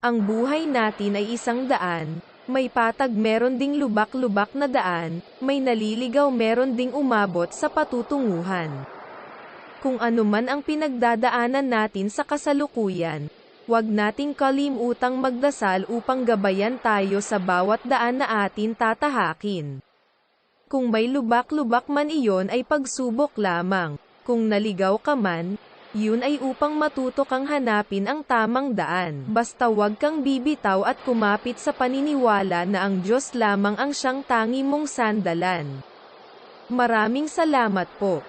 Ang buhay natin ay isang daan, may patag meron ding lubak-lubak na daan, may naliligaw meron ding umabot sa patutunguhan. Kung ano man ang pinagdadaanan natin sa kasalukuyan, huwag nating kalimutang magdasal upang gabayan tayo sa bawat daan na atin tatahakin. Kung may lubak-lubak man iyon ay pagsubok lamang, kung naligaw ka man, yun ay upang matuto kang hanapin ang tamang daan. Basta wag kang bibitaw at kumapit sa paniniwala na ang Diyos lamang ang siyang tangi mong sandalan. Maraming salamat po.